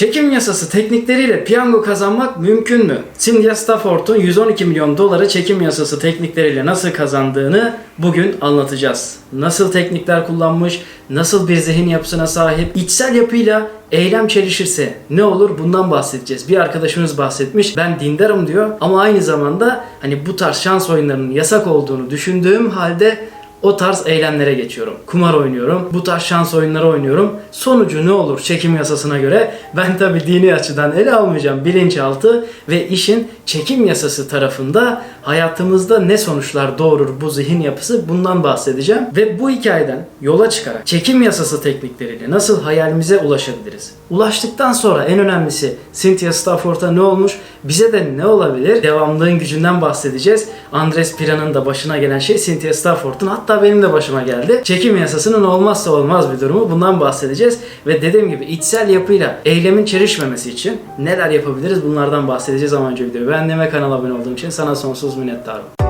Çekim yasası teknikleriyle piyango kazanmak mümkün mü? Cynthia Stafford'un 112 milyon doları çekim yasası teknikleriyle nasıl kazandığını bugün anlatacağız. Nasıl teknikler kullanmış, nasıl bir zihin yapısına sahip, içsel yapıyla eylem çelişirse ne olur bundan bahsedeceğiz. Bir arkadaşımız bahsetmiş ben dindarım diyor ama aynı zamanda hani bu tarz şans oyunlarının yasak olduğunu düşündüğüm halde o tarz eylemlere geçiyorum. Kumar oynuyorum. Bu tarz şans oyunları oynuyorum. Sonucu ne olur çekim yasasına göre? Ben tabi dini açıdan ele almayacağım. Bilinçaltı ve işin çekim yasası tarafında hayatımızda ne sonuçlar doğurur bu zihin yapısı bundan bahsedeceğim. Ve bu hikayeden yola çıkarak çekim yasası teknikleriyle nasıl hayalimize ulaşabiliriz? Ulaştıktan sonra en önemlisi Cynthia Stafford'a ne olmuş? Bize de ne olabilir? Devamlılığın gücünden bahsedeceğiz. Andres Pira'nın da başına gelen şey Cynthia Stafford'un hatta benim de başıma geldi. Çekim yasasının olmazsa olmaz bir durumu. Bundan bahsedeceğiz. Ve dediğim gibi içsel yapıyla eylemin çelişmemesi için neler yapabiliriz bunlardan bahsedeceğiz ama önce videoyu beğendiğim ve kanala abone olduğum için sana sonsuz minnettarım.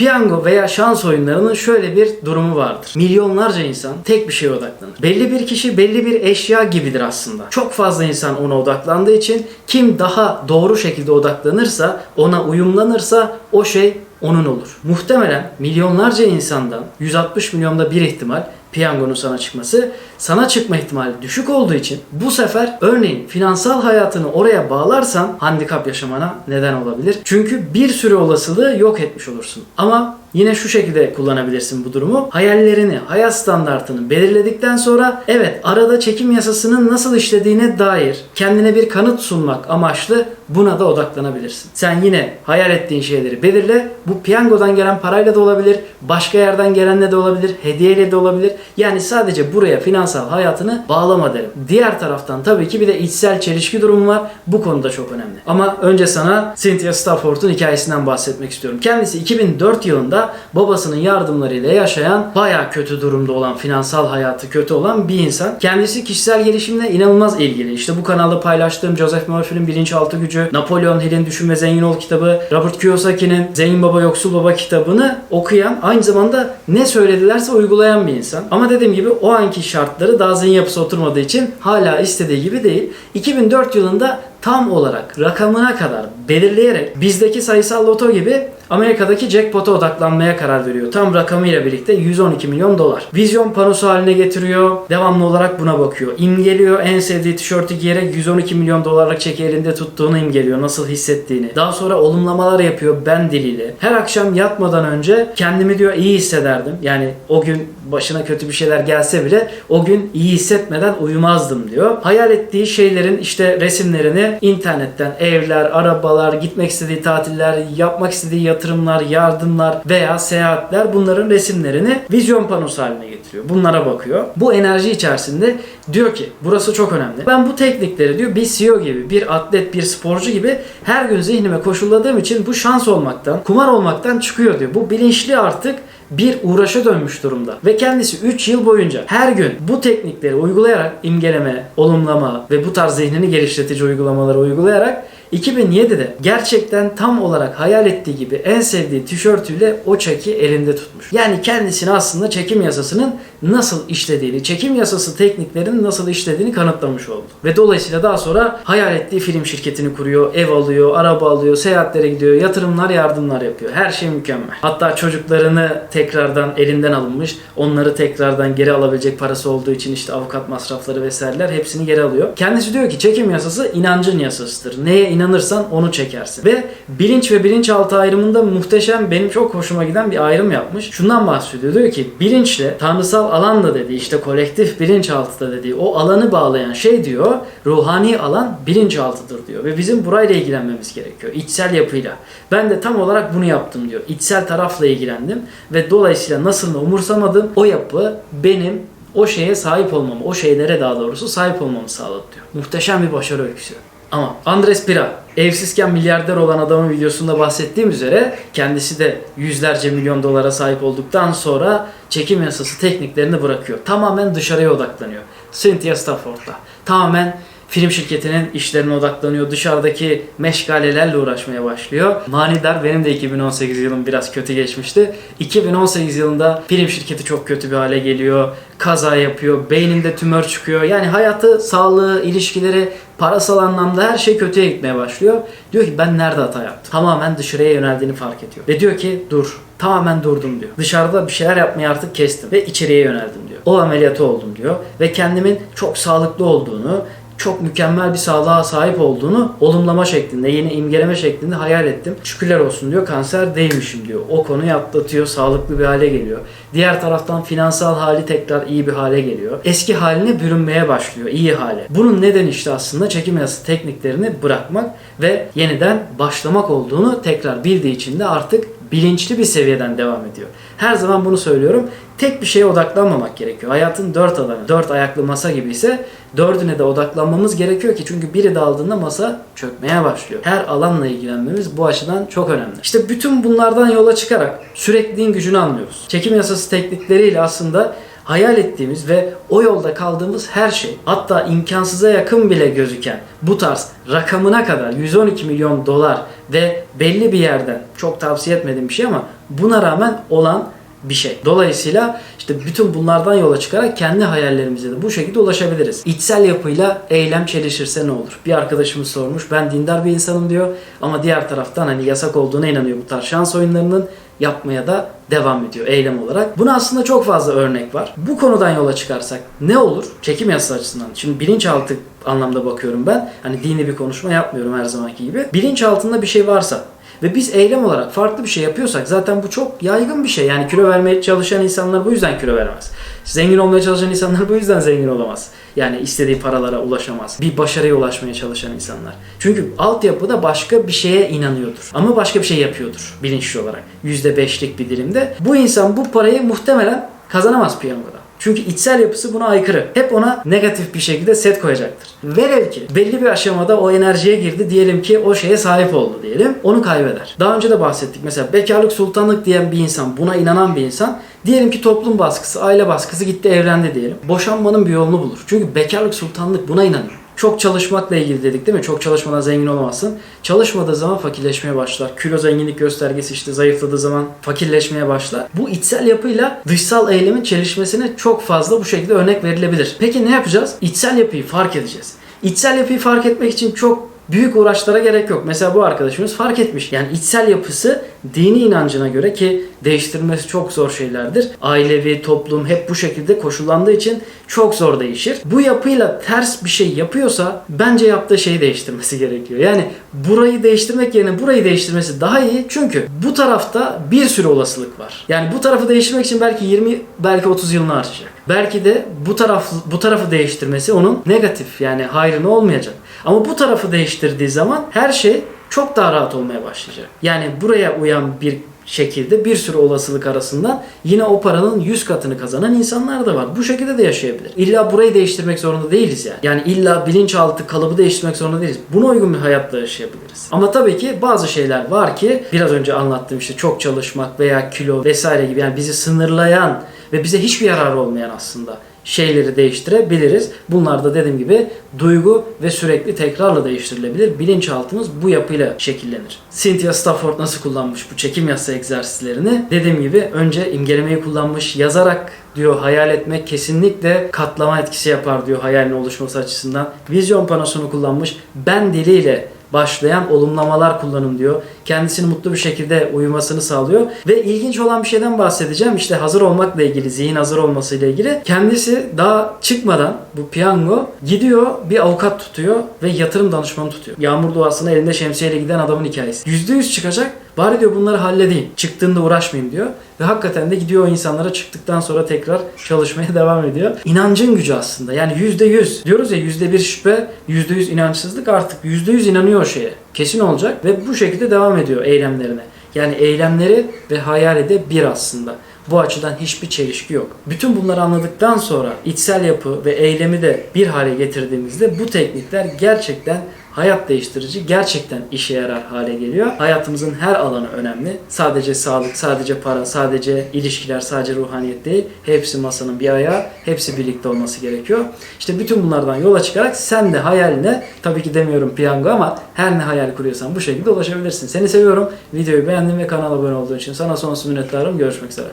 Piyango veya şans oyunlarının şöyle bir durumu vardır. Milyonlarca insan tek bir şeye odaklanır. Belli bir kişi belli bir eşya gibidir aslında. Çok fazla insan ona odaklandığı için kim daha doğru şekilde odaklanırsa, ona uyumlanırsa o şey onun olur. Muhtemelen milyonlarca insandan 160 milyonda bir ihtimal piyangonun sana çıkması sana çıkma ihtimali düşük olduğu için bu sefer örneğin finansal hayatını oraya bağlarsan handikap yaşamana neden olabilir. Çünkü bir sürü olasılığı yok etmiş olursun. Ama yine şu şekilde kullanabilirsin bu durumu. Hayallerini, hayat standartını belirledikten sonra evet arada çekim yasasının nasıl işlediğine dair kendine bir kanıt sunmak amaçlı buna da odaklanabilirsin. Sen yine hayal ettiğin şeyleri belirle. Bu piyangodan gelen parayla da olabilir, başka yerden gelenle de olabilir, hediyeyle de olabilir. Yani sadece buraya finansal hayatını bağlama derim. Diğer taraftan tabii ki bir de içsel çelişki durumu var. Bu konuda çok önemli. Ama önce sana Cynthia Stafford'un hikayesinden bahsetmek istiyorum. Kendisi 2004 yılında babasının yardımlarıyla yaşayan baya kötü durumda olan, finansal hayatı kötü olan bir insan. Kendisi kişisel gelişimle inanılmaz ilgili. İşte bu kanalda paylaştığım Joseph Murphy'nin Bilinçaltı Gücü, Napolyon Hill'in Düşün ve Zengin Ol kitabı, Robert Kiyosaki'nin Zengin Baba Yoksul Baba kitabını okuyan, aynı zamanda ne söyledilerse uygulayan bir insan. Ama dediğim gibi o anki şartları daha zihin yapısı oturmadığı için hala istediği gibi değil. 2004 yılında tam olarak rakamına kadar belirleyerek bizdeki sayısal loto gibi Amerika'daki jackpot'a odaklanmaya karar veriyor. Tam rakamıyla birlikte 112 milyon dolar. Vizyon panosu haline getiriyor. Devamlı olarak buna bakıyor. İmgeliyor. En sevdiği tişörtü giyerek 112 milyon dolarlık çeki elinde tuttuğunu imgeliyor. Nasıl hissettiğini. Daha sonra olumlamalar yapıyor ben diliyle. Her akşam yatmadan önce kendimi diyor iyi hissederdim. Yani o gün başına kötü bir şeyler gelse bile o gün iyi hissetmeden uyumazdım diyor. Hayal ettiği şeylerin işte resimlerini internetten evler, arabalar, gitmek istediği tatiller, yapmak istediği yatırımlar, yardımlar veya seyahatler bunların resimlerini vizyon panosu haline getiriyor. Bunlara bakıyor. Bu enerji içerisinde diyor ki burası çok önemli. Ben bu teknikleri diyor bir CEO gibi, bir atlet, bir sporcu gibi her gün zihnime koşulladığım için bu şans olmaktan, kumar olmaktan çıkıyor diyor. Bu bilinçli artık bir uğraşa dönmüş durumda. Ve kendisi 3 yıl boyunca her gün bu teknikleri uygulayarak imgeleme, olumlama ve bu tarz zihnini geliştirici uygulamaları uygulayarak 2007'de gerçekten tam olarak hayal ettiği gibi en sevdiği tişörtüyle o çeki elinde tutmuş. Yani kendisine aslında çekim yasasının nasıl işlediğini, çekim yasası tekniklerinin nasıl işlediğini kanıtlamış oldu. Ve dolayısıyla daha sonra hayal ettiği film şirketini kuruyor, ev alıyor, araba alıyor, seyahatlere gidiyor, yatırımlar, yardımlar yapıyor. Her şey mükemmel. Hatta çocuklarını tekrardan elinden alınmış, onları tekrardan geri alabilecek parası olduğu için işte avukat masrafları vesaireler hepsini geri alıyor. Kendisi diyor ki çekim yasası inancın yasasıdır. Neye inanırsan onu çekersin. Ve bilinç ve bilinçaltı ayrımında muhteşem benim çok hoşuma giden bir ayrım yapmış. Şundan bahsediyor. Diyor ki bilinçle tanrısal alanla dediği işte kolektif bilinçaltı da dediği o alanı bağlayan şey diyor ruhani alan bilinçaltıdır diyor. Ve bizim burayla ilgilenmemiz gerekiyor. içsel yapıyla. Ben de tam olarak bunu yaptım diyor. İçsel tarafla ilgilendim ve dolayısıyla nasıl umursamadım o yapı benim o şeye sahip olmamı, o şeylere daha doğrusu sahip olmamı sağladı diyor. Muhteşem bir başarı öyküsü. Ama Andres Pira evsizken milyarder olan adamın videosunda bahsettiğim üzere kendisi de yüzlerce milyon dolara sahip olduktan sonra çekim yasası tekniklerini bırakıyor. Tamamen dışarıya odaklanıyor. Cynthia Stafford'la. Tamamen film şirketinin işlerine odaklanıyor. Dışarıdaki meşgalelerle uğraşmaya başlıyor. Manidar benim de 2018 yılım biraz kötü geçmişti. 2018 yılında film şirketi çok kötü bir hale geliyor. Kaza yapıyor, beyninde tümör çıkıyor. Yani hayatı, sağlığı, ilişkileri, parasal anlamda her şey kötüye gitmeye başlıyor. Diyor ki ben nerede hata yaptım? Tamamen dışarıya yöneldiğini fark ediyor. Ve diyor ki dur tamamen durdum diyor. Dışarıda bir şeyler yapmayı artık kestim ve içeriye yöneldim diyor. O ameliyatı oldum diyor ve kendimin çok sağlıklı olduğunu, çok mükemmel bir sağlığa sahip olduğunu olumlama şeklinde, yeni imgeleme şeklinde hayal ettim. Şükürler olsun diyor kanser değilmişim diyor. O konuyu atlatıyor, sağlıklı bir hale geliyor. Diğer taraftan finansal hali tekrar iyi bir hale geliyor. Eski haline bürünmeye başlıyor, iyi hale. Bunun nedeni işte aslında çekim yası tekniklerini bırakmak ve yeniden başlamak olduğunu tekrar bildiği için de artık bilinçli bir seviyeden devam ediyor. Her zaman bunu söylüyorum. Tek bir şeye odaklanmamak gerekiyor. Hayatın dört alanı, dört ayaklı masa gibi ise dördüne de odaklanmamız gerekiyor ki çünkü biri dağıldığında masa çökmeye başlıyor. Her alanla ilgilenmemiz bu açıdan çok önemli. İşte bütün bunlardan yola çıkarak sürekliliğin gücünü anlıyoruz. Çekim yasası teknikleriyle aslında hayal ettiğimiz ve o yolda kaldığımız her şey hatta imkansıza yakın bile gözüken bu tarz rakamına kadar 112 milyon dolar ve belli bir yerden çok tavsiye etmediğim bir şey ama buna rağmen olan bir şey. Dolayısıyla işte bütün bunlardan yola çıkarak kendi hayallerimize de bu şekilde ulaşabiliriz. İçsel yapıyla eylem çelişirse ne olur? Bir arkadaşımız sormuş. Ben dindar bir insanım diyor ama diğer taraftan hani yasak olduğuna inanıyor bu tarz şans oyunlarının yapmaya da devam ediyor eylem olarak. Buna aslında çok fazla örnek var. Bu konudan yola çıkarsak ne olur? Çekim yasası açısından. Şimdi bilinçaltı anlamda bakıyorum ben. Hani dini bir konuşma yapmıyorum her zamanki gibi. Bilinçaltında bir şey varsa ve biz eylem olarak farklı bir şey yapıyorsak zaten bu çok yaygın bir şey. Yani kilo vermeye çalışan insanlar bu yüzden kilo veremez. Zengin olmaya çalışan insanlar bu yüzden zengin olamaz. Yani istediği paralara ulaşamaz. Bir başarıya ulaşmaya çalışan insanlar. Çünkü altyapıda başka bir şeye inanıyordur. Ama başka bir şey yapıyordur bilinçli olarak. %5'lik bir dilimde. Bu insan bu parayı muhtemelen kazanamaz piyangoda. Çünkü içsel yapısı buna aykırı. Hep ona negatif bir şekilde set koyacaktır. Velev ki belli bir aşamada o enerjiye girdi diyelim ki o şeye sahip oldu diyelim. Onu kaybeder. Daha önce de bahsettik. Mesela bekarlık sultanlık diyen bir insan, buna inanan bir insan diyelim ki toplum baskısı, aile baskısı gitti evlendi diyelim. Boşanmanın bir yolunu bulur. Çünkü bekarlık sultanlık buna inanıyor. Çok çalışmakla ilgili dedik değil mi? Çok çalışmadan zengin olamazsın. Çalışmadığı zaman fakirleşmeye başlar. Kilo zenginlik göstergesi işte zayıfladığı zaman fakirleşmeye başlar. Bu içsel yapıyla dışsal eylemin çelişmesine çok fazla bu şekilde örnek verilebilir. Peki ne yapacağız? İçsel yapıyı fark edeceğiz. İçsel yapıyı fark etmek için çok büyük uğraşlara gerek yok. Mesela bu arkadaşımız fark etmiş. Yani içsel yapısı dini inancına göre ki değiştirmesi çok zor şeylerdir. Ailevi, toplum hep bu şekilde koşullandığı için çok zor değişir. Bu yapıyla ters bir şey yapıyorsa bence yaptığı şeyi değiştirmesi gerekiyor. Yani burayı değiştirmek yerine burayı değiştirmesi daha iyi. Çünkü bu tarafta bir sürü olasılık var. Yani bu tarafı değiştirmek için belki 20 belki 30 yılını harcayacak. Belki de bu taraf bu tarafı değiştirmesi onun negatif yani hayrına olmayacak. Ama bu tarafı değiştirdiği zaman her şey çok daha rahat olmaya başlayacak. Yani buraya uyan bir şekilde bir sürü olasılık arasından yine o paranın 100 katını kazanan insanlar da var. Bu şekilde de yaşayabilir. İlla burayı değiştirmek zorunda değiliz yani. Yani illa bilinçaltı kalıbı değiştirmek zorunda değiliz. Buna uygun bir hayatla yaşayabiliriz. Ama tabii ki bazı şeyler var ki biraz önce anlattığım işte çok çalışmak veya kilo vesaire gibi yani bizi sınırlayan ve bize hiçbir yararı olmayan aslında şeyleri değiştirebiliriz. Bunlar da dediğim gibi duygu ve sürekli tekrarla değiştirilebilir. Bilinçaltımız bu yapıyla şekillenir. Cynthia Stafford nasıl kullanmış bu çekim yasa egzersizlerini? Dediğim gibi önce imgelemeyi kullanmış, yazarak diyor hayal etmek kesinlikle katlama etkisi yapar diyor hayalin oluşması açısından. Vizyon panosunu kullanmış. Ben diliyle başlayan olumlamalar kullanın diyor. Kendisini mutlu bir şekilde uyumasını sağlıyor. Ve ilginç olan bir şeyden bahsedeceğim. İşte hazır olmakla ilgili, zihin hazır olmasıyla ilgili. Kendisi daha çıkmadan bu piyango gidiyor bir avukat tutuyor ve yatırım danışmanı tutuyor. Yağmur duasına elinde şemsiyeyle giden adamın hikayesi. %100 çıkacak. Bari diyor bunları halledeyim. Çıktığında uğraşmayayım diyor. Ve hakikaten de gidiyor o insanlara çıktıktan sonra tekrar çalışmaya devam ediyor. İnancın gücü aslında. Yani %100 diyoruz ya %1 şüphe, %100 inançsızlık artık %100 inanıyor o şeye. Kesin olacak ve bu şekilde devam ediyor eylemlerine. Yani eylemleri ve hayali de bir aslında. Bu açıdan hiçbir çelişki yok. Bütün bunları anladıktan sonra içsel yapı ve eylemi de bir hale getirdiğimizde bu teknikler gerçekten hayat değiştirici, gerçekten işe yarar hale geliyor. Hayatımızın her alanı önemli. Sadece sağlık, sadece para, sadece ilişkiler, sadece ruhaniyet değil. Hepsi masanın bir ayağı, hepsi birlikte olması gerekiyor. İşte bütün bunlardan yola çıkarak sen de hayaline, tabii ki demiyorum piyango ama her ne hayal kuruyorsan bu şekilde ulaşabilirsin. Seni seviyorum. Videoyu beğendin ve kanala abone olduğun için sana sonsuz minnettarım. Görüşmek üzere.